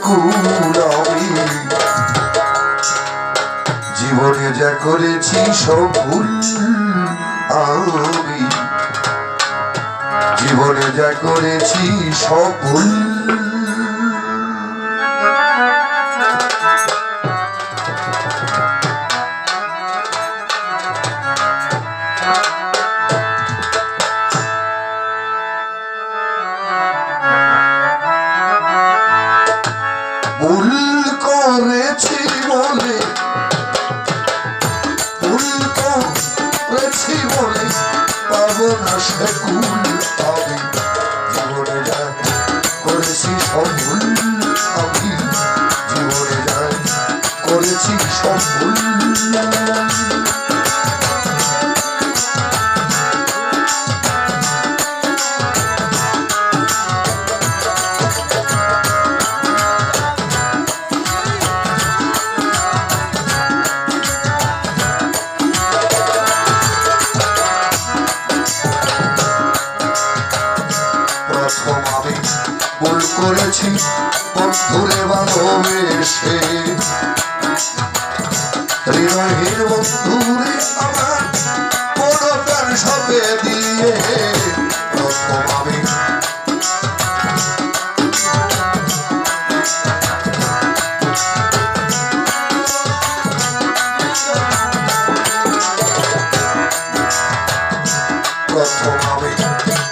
কুলামি জীবনে যা করেছি সব ভুল আমি। জীবনে যা করেছি সব ভুল পাবো না সে কুল আমি জীবনে যা করেছি সব ভুল আমি জীবনে যা করেছি সব ভুল করেছি বন্ধুরে ভালোবেসে হৃদয়ের বন্ধুরে আমার বড় প্রাণ সপে দিয়ে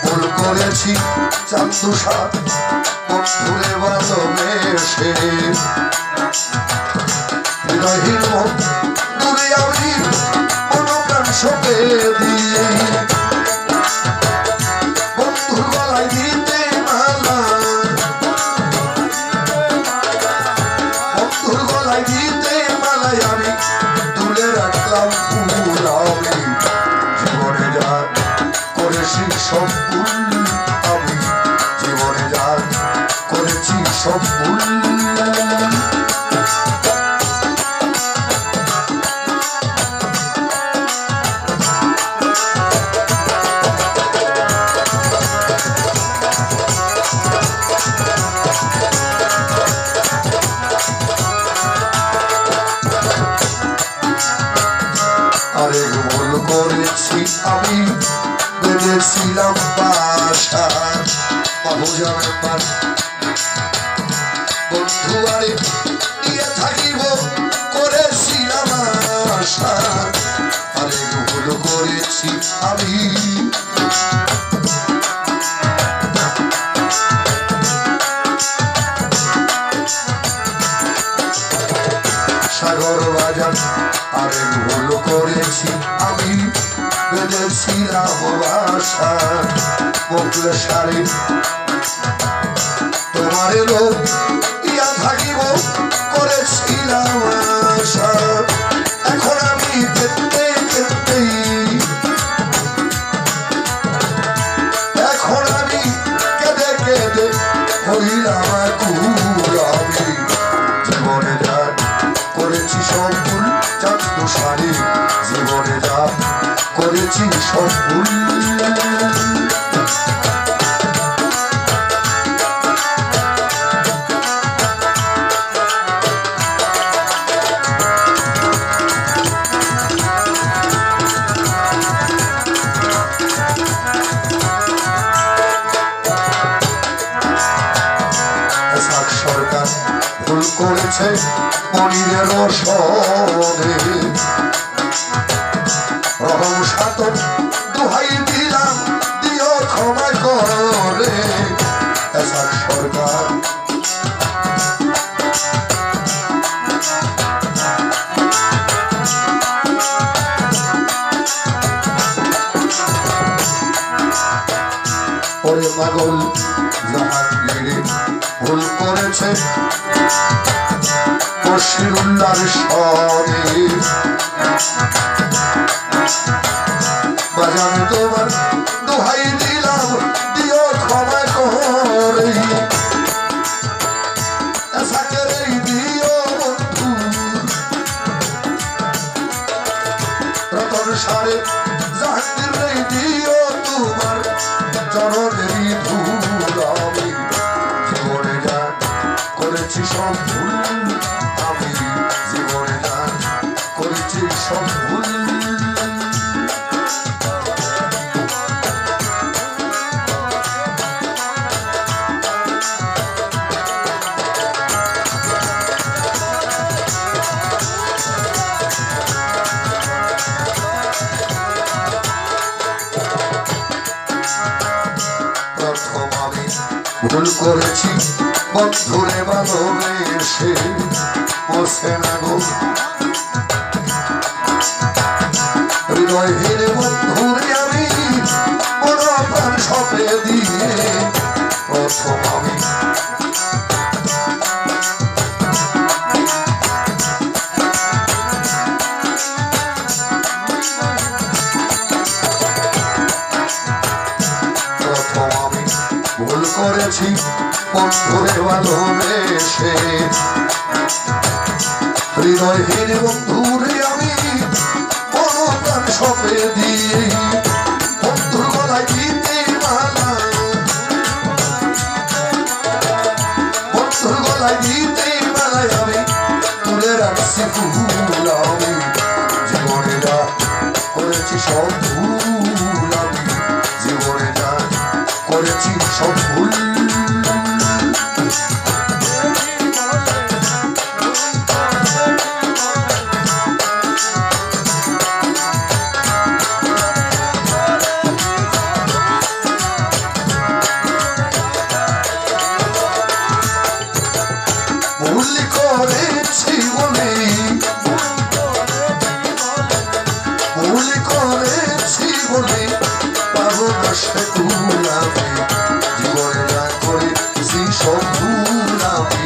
ভুল করেছি চান্দু বন্ধুরে আমি মনোপ্রাণ সপে দিয়ে। বন্ধুর গলায় দিতে মালা বন্ধুর গলায় দিতে মালাই আমি তুলে রাখলাম করেছি সব আমি। জীবনে যা করেছি সব বাবু বন্ধু আরে নিয়ে থাকিব করেছিলাম আশা আরে ভুল করেছি আমি। সাগর বাজার আরে ভুল করেছি আমি। বেঁধেছিলাম বাসা বকলে শাড়ি লোক ইয়া থাকিব, করেছিলাম এখন আমি এখন আমি কেঁদে কেঁদে হইলাম জীবনে যা করেছি সব ভুল, চাঁদু শাড়ি জীবনে যা করেছি সব ভুল মনিরের সনে রহম সাতন দোহাই দিলাম দিও সরকার। ওরে পাগল করেছে বসিরুল্লার সনে বাজান তোমার দোহাই দিলাম, দিও ক্ষমা করে। দিও বন্ধু। রতন সারে জাহাঙ্গীর দিও ভুল করেছি বন্ধুরে ভালোবেসে। বসে না গো করেছি বন্ধুরে ভালোবেসে হৃদয়হীন বন্ধুরে আমি সপে দিয়ে বন্ধুর গলায় মালা। বন্ধুর গলায় মালায় আমি তুলে রাখছি ফুল আমি। করেছি সব ভুল। ভুল করেছি বলে ভুল করেছি বলে পাবো না সে কুলাবে জীবনে না করে সেই সব ভুল আমি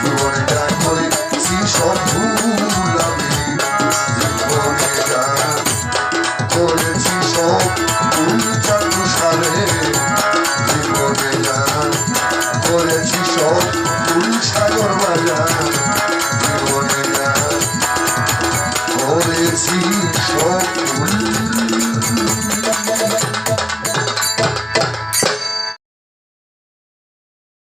জীবনে না করে সেই সব ভুল আমি জীবনে না করেছি সব ভুল চাকু সারে জীবনে না করেছি সব সাগর মালা